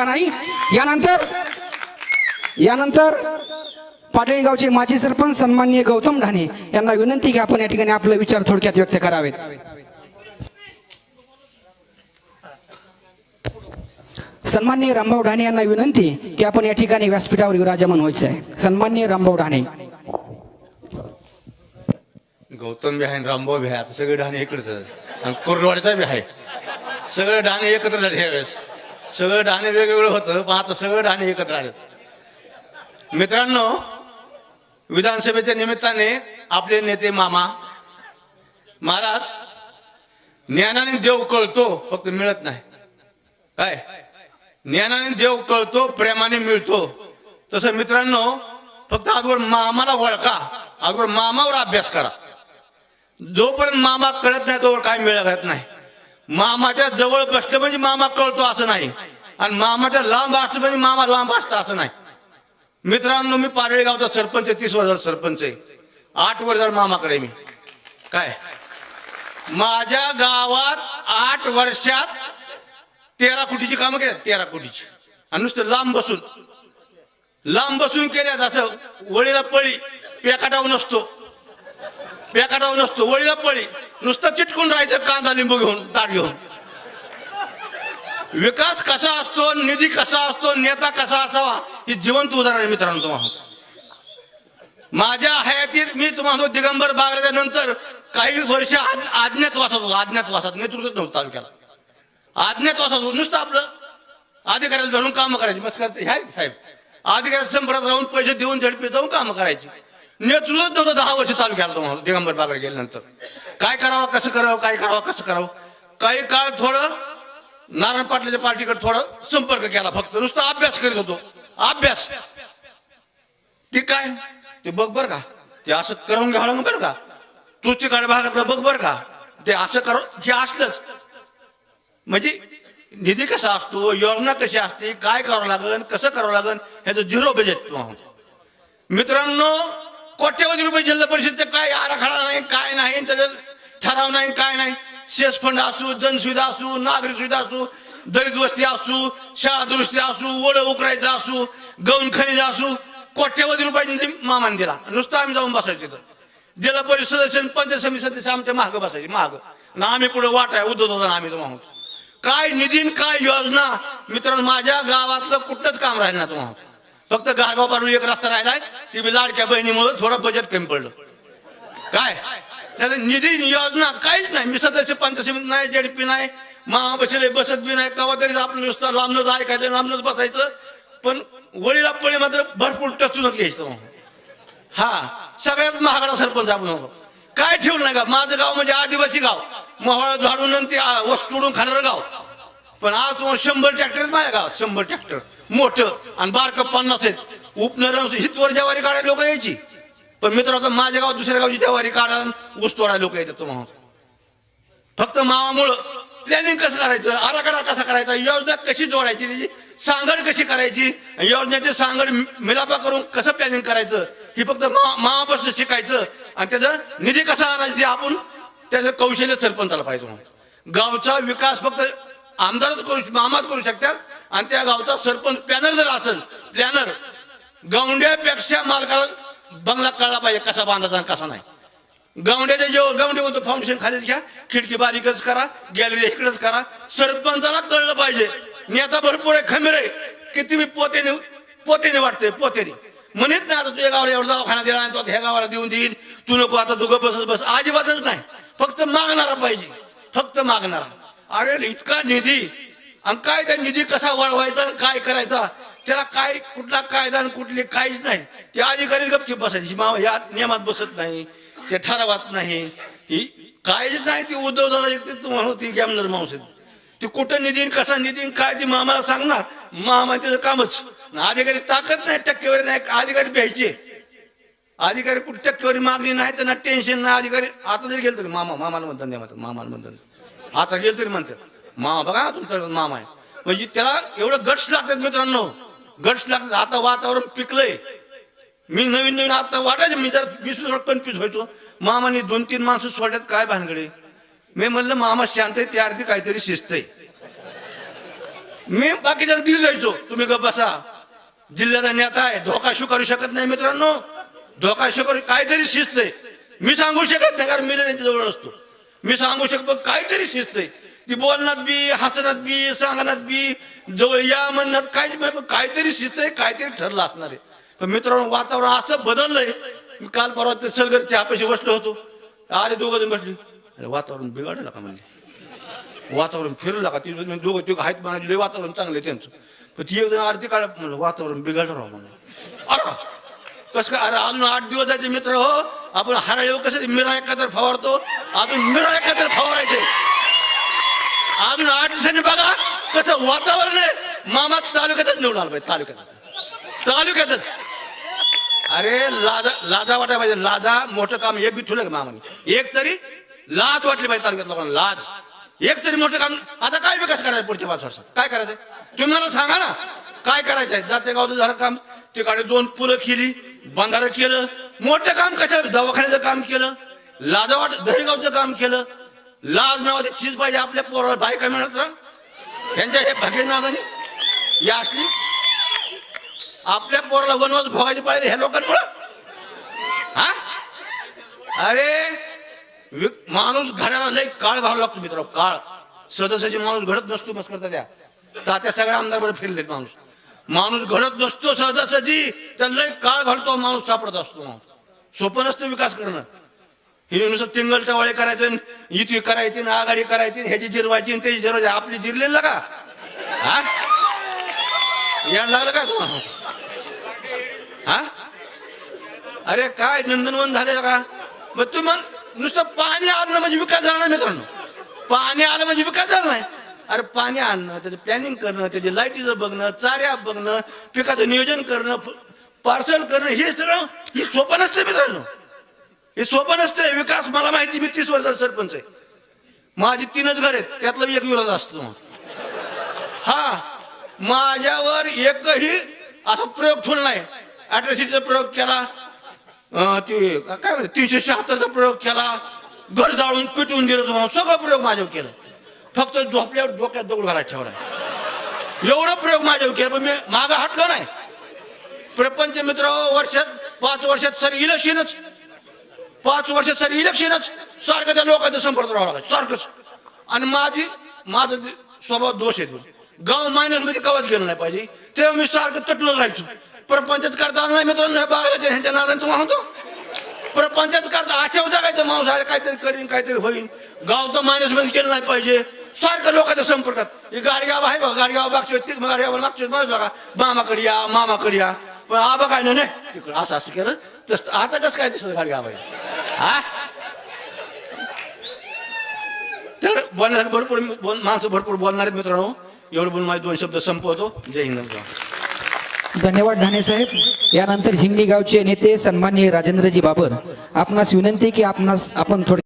का नाही यानंतर यानंतर पाटळी गावचे माजी सरपंच सन्माननीय गौतम ढाणे यांना विनंती की आपण या ठिकाणी आपले विचार थोडक्यात व्यक्त करावेत. सन्माननीय रामभाऊ ढाणे यांना विनंती की आपण या ठिकाणी व्यासपीठावर विराजमान व्हायचं आहे. सन्माननीय रामभाऊ ढाणे. गौतम बी आहे रामभाऊ बी आहे. आता सगळे ढाणे इकडेच आणि कुर्डवाडीचा बी आहे. सगळे ढाणे एकत्र झाले यावेळेस सगळं डाणे वेगवेगळं होतं पण आता सगळं डाणे एकत्र आले मित्रांनो विधानसभेच्या निमित्ताने आपले नेते मामा महाराज ज्ञानाने देव कळतो फक्त मिळत नाही. काय? ज्ञानाने देव कळतो प्रेमाने मिळतो. तसं मित्रांनो फक्त आजवर मामाला वळका आजवर मामावर अभ्यास करा. जोपर्यंत मामा कळत नाही तोवर काय मिळत नाही. मामाच्या जवळ बसलं म्हणजे मामा कळतो असं नाही. आणि मामाच्या लांब असलं म्हणजे मामा लांब असतं असं नाही. मित्रांनो मी पारळी गावचा सरपंच आहे तीस वर्षाचा सरपंच आहे. आठ वर्षात मामाकडे मी. काय? माझ्या गावात आठ वर्षात तेरा कोटीची कामं केल्या तेरा कोटीची. आणि नुसतं लांब बसून. लांब बसून केल्या असं वळीला पळी पेकाटाव नसतो. एखादा नसतो वळीला पळी. नुसतं चिटकून राहायचं कांदा लिंबू घेऊन ताट घेऊन. विकास कसा असतो निधी कसा असतो नेता कसा असावा ही जिवंत उदाहरण मित्रांनो तुम्हाला. माझ्या हयातीत मी तुम्हाला दिगंबर बागल्याच्या नंतर काही वर्ष आज्ञ- अज्ञातवासात होतो अज्ञातवासात नेतृत्व नव्हतं तालुक्याला. अज्ञातवासात होतो नुसतं आपलं अधिकाऱ्याला धरून कामं करायची. बस करते ह्या साहेब. अधिकाऱ्याच्या संपर्कात राहून पैसे देऊन झडपी जाऊन कामं करायची. नेतृत्वच नव्हतं. दहा वर्ष तालुक्याला तुम्हाला. दिगंबर बागरा गेल्यानंतर. काय करावं कसं करावं काय करावं कसं करावं? काही काळ थोडं नारायण पाटलाच्या पार्टीकडे थोडं संपर्क केला फक्त. नुसता अभ्यास करीत होतो. अभ्यास. ते काय? ते बघ बर का. ते असं करून घ्यावं बरं का. तूच तिकडे काळ भागातलं बघ बर का. ते असं कर हे असलंच. म्हणजे निधी कसा असतो योजना कशी असते काय करावं लागेल कसं करावं लागेल ह्याचं झिरो बजेट मित्रांनो कोट्यवधी रुपये जिल्हा परिषदचे काय आराखडा नाही काय नाही आणि त्याचं ठराव नाही काय नाही. सेस फंड असू जनसुविधा असू नागरिक सुविधा असू दलित वस्ती असू शाळा दुरुस्ती असू वड उकरायचं असू गौण खनिज असू कोट्यवधी रुपयांनी मामान दिला. नुसतं आम्ही जाऊन बसायचं तिथं जिल्हा परिषद सदस्य आणि पंचायत समिती सदस्य आमच्या महाग बसायचे महाग ना आम्ही पुढे वाट आहे उद्धव होता आम्ही तुम्हाला काय निधी काय योजना? मित्रांनो माझ्या गावातलं कुठलंच काम राहील ना तुम्हाला फक्त गारगाव पाडून एक रस्ता राहिलाय ती बी लाडक्या बहिणीमुळे थोडं बजेट कमी पडलं. काय? नाहीतर निधी योजना काहीच नाही. मी सदस्य पंचायत समिती नाही जेडपी नाही महाबशिले बसत बी नाही कवा तरी आपलं नुसतं लांबनच ऐकायचं लांबनच बसायचं. पण वडीला पळी मात्र भरपूर टचूनच घ्यायचं हा सगळ्यात महागडा सरपंच आपण हो. काय ठेवलं नाही का? माझं गाव म्हणजे आदिवासी गाव. मोहळा झाडून ते आ, वस्तू तोडून खाणारं गाव. पण आज तुम्हाला शंभर ट्रॅक्टर माझ्या गावात शंभर ट्रॅक्टर मोठं आणि बारकं पन्नास आहेत. उपनर हितवर जवारी काढायला लोक यायची. पण मित्र आता माझ्या गावात दुसऱ्या गावची ज्वारी काढायला ऊस तोडायला लोक येतात तुम्हाला. फक्त मावामुळं प्लॅनिंग कसं करायचं आराखडा कसा करायचा योजना कशी जोडायची त्याची सांगड कशी करायची योजनेची सांगड मिलापा करून कसं प्लॅनिंग करायचं ही फक्त मावापासून शिकायचं. आणि त्याचा निधी कसा आणायचा ते आपण त्याचं कौशल्य सरपंचाला पाहिजे गावचा विकास फक्त आमदारच करू मामाच करू शकतात आणि त्या गावचा सरपंच प्लॅनर जर असेल प्लॅनर गवंड्यापेक्षा मालकाला बंगला कळला पाहिजे कसा बांधायचा कसा नाही. गावड्याच्या जेव्हा गावडे म्हणतो फाउंडेशन खाली घ्या खिडकी बारीकच करा गॅलरी इकडेच करा. सरपंचाला कळलं पाहिजे. नेता भरपूर आहे खमीर आहे. किती मी पोतेने पोतेने वाटते पोतेने. म्हणत नाही आता तुझ्या गावाला एवढा दवाखाना दिला आणि तो ह्या गावाला देऊन देईल. तू नको आता दुग बसत बस. अजिबातच नाही. फक्त मागणारा पाहिजे. फक्त मागणारा. अरे इतका निधी. आणि काय त्या निधी कसा वळवायचा आणि काय करायचा? त्याला काय कुठला कायदा आणि कुठली काहीच नाही. ते अधिकारी गपची बसायची. मावा या नियमात बसत नाही. ते ठरवत नाही. ही काहीच नाही ती उद्धव दादा एक ते तुम्हाला होती गॅमनर माणूस ती. कुठं निधी कसा निधी काय ती मामाला सांगणार? मामा त्याचं कामच. अधिकारी ताकद नाही टक्केवारी नाही. अधिकारी भ्यायचे. अधिकारी कुठे टक्केवारी मागणी नाही त्यांना टेन्शन नाही. अधिकारी आता जरी गेलं तरी मामा मामाला म्हणतात नाही म्हणतात मामाला म्हणतात. आता गेलं तरी म्हणतात. मामा बघा तुमचा मामा आहे. म्हणजे त्याला एवढं गट्स लागतात मित्रांनो. गट्स लागतात. आता वातावरण पिकलंय. मी नवीन नवीन आता वाटायचं. मी जर वीस वर्ष कन्फ्युज व्हायचो. मामाने दोन तीन माणसं सोडल्यात. काय भानगडे? मी म्हणलं मामा शांत आहे त्या अर्थी काहीतरी शिस्त आहे. मी बाकीच्या दिली जायचो. तुम्ही ग बसा. जिल्ह्याचा नेता आहे. धोका स्वीकारू शकत नाही मित्रांनो. धोका स्वीकारू काहीतरी शिस्त आहे. मी सांगू शकत नाही कारण मी त्यांच्या जवळ असतो. मी सांगू शकतो काहीतरी शिस्त आहे. ती बोलण्यात बी हसण्यात बी सांगण्यात बी जवळ या म्हणण्यात काहीच काहीतरी शिस्त आहे काहीतरी ठरलं असणार आहे. पण मित्रांनो वातावरण असं बदललंय. मी काल परवा ते सलगरच्या आपल्याशी बसलो होतो. अरे दोघं जण बसले. अरे वातावरण बिघडलं का म्हणले? वातावरण फिरलं का? ती दोघं तिघं आहेत म्हणाले वातावरण चांगलं आहे त्यांचं. पण ती एक जण आरती काळ म्हणलं वातावरण बिघडलं राव म्हणलं. अरे कसं काय? अरे अजून आठ दिवस जायचे मित्र हो. आपण हराळी कसं मिरा एकातर फवारतो? अजून मिरा एकत्र फवारायचे. अजून आठ दिवसांनी बघा कसं वातावरण आहे. मामा तालुक्यातच निवडून आलं पाहिजे तालुक्यातच. तालुक्यातच. अरे लाजा लाजा वाटायला पाहिजे. लाजा मोठं काम एक बी ठेवलं का मामाने? एक तरी लाज वाटली पाहिजे तालुक्यात लोकांना लाज. एक तरी मोठं काम. आता काय विकास करायचा पुढच्या पाच वर्षात? काय करायचंय? तुम्ही मला सांगा ना काय करायचंय? जाते गावचं झालं काम. तिकडे दोन पुलं केली बंधारं केलं. मोठं काम कशाला? दवाखान्याचं काम केलं. लाजावाट दहीगावचं काम केलं. लाज नावाची चीज पाहिजे आपल्या पोराला बायका मिळत ना. यांच्या हे भगीरनाथाने या असली. आपल्या पोराला वनवास भोगायचे पाहिजे ह्या लोकांमुळं. हा? अरे माणूस घराला लय काळ घालू लागतो मित्र काळ. सहजासहजी माणूस घडत नसतो मस्त करता त्या. तात्या सगळ्या आमदार बरं फिरलेत माणूस. माणूस घडत नसतो सहजासहजी त्याला लय काळ घालतो माणूस सापडत असतो माणूस. सोपं नसतं विकास करणं. हे नुसतं तिंगल टवाळे करायचं युती इथे करायची आणि आघाडी करायची ह्याची जिरवायची आणि त्याची जिरवायची. आपली जिरलेलं का? हा? याड लागलं का तुम्हाला? हा? अरे काय नंदनवन झालेलं का? मग तू मग नुसतं पाणी आणणं म्हणजे विकास झाला नाही मित्रांनो. पाणी आलं म्हणजे विकास झाला नाही. अरे पाणी आणणं त्याचं प्लॅनिंग करणं त्याच्या लाईटीचं बघणं चाऱ्या बघणं पिकाचं नियोजन करणं पार्सल करणं हे सगळं हे सोपं नसतं मित्रांनो. हे सोपं नसतंय. विकास मला माहिती मी तीस वर्षाचा सरपंच आहे. माझी तीनच घर आहेत. त्यातलं एक विरोध असतो हा माझ्यावर एकही असा प्रयोग ठेवला नाही. अट्रॅसिटीचा प्रयोग केला ते काय म्हणते तीनशे शहात्तरचा प्रयोग केला घर जाळून पिटवून दिलं तुम्हाला. सगळं प्रयोग माझ्यावर केलं. फक्त झोपल्यावर डोक्यात दगड घालायला ठेवला. एवढं प्रयोग माझ्यावर केलं पण मी मागं हटलो नाही. प्रपंच मित्र वर्षात पाच वर्षात सर इलेक्शनच पाच वर्षात सर इलेक्शनच सारखं त्या लोकांचं संपर्क राहावं लागेल सारखंच. आणि माझी माझा स्वभाव दोष येतो गाव मायनसमध्ये कवच गेलं नाही पाहिजे. तेव्हा मी सारखं तटलो राहायचो. प्रपंचच करता नाही मित्रांनो बागायचे ह्यांच्या नादाने तुम्हाला म्हणतो प्रपंचच करता अशा जगायचं माणूस आहे काहीतरी करीन काहीतरी होईल गाव तर मायनसमध्ये केलं नाही पाहिजे. सारखं लोकांच्या संपर्कात. गाडगाव आहे बघा गाडगाव मागच्या वेळी ती गाडगाव मागच्या वेळी. बघा मामाकडे या मामाकडे या. पण आबा काय नाही तिकडं असं असं केलं. तसं आता कसं काय दिसत गाडगाव आहे हा? तर बोलण्यासाठी भरपूर बोल- माणसं भरपूर बोलणार आहेत मित्रांनो. एवढं बोलून माझे दोन शब्द संपवतो. जय हिंद धन्यवाद ढाणे साहेब. यानंतर हिंगणी गावचे नेते सन्माननीय राजेंद्रजी बाबर. आपणास विनंती की आपणास आपण थोडे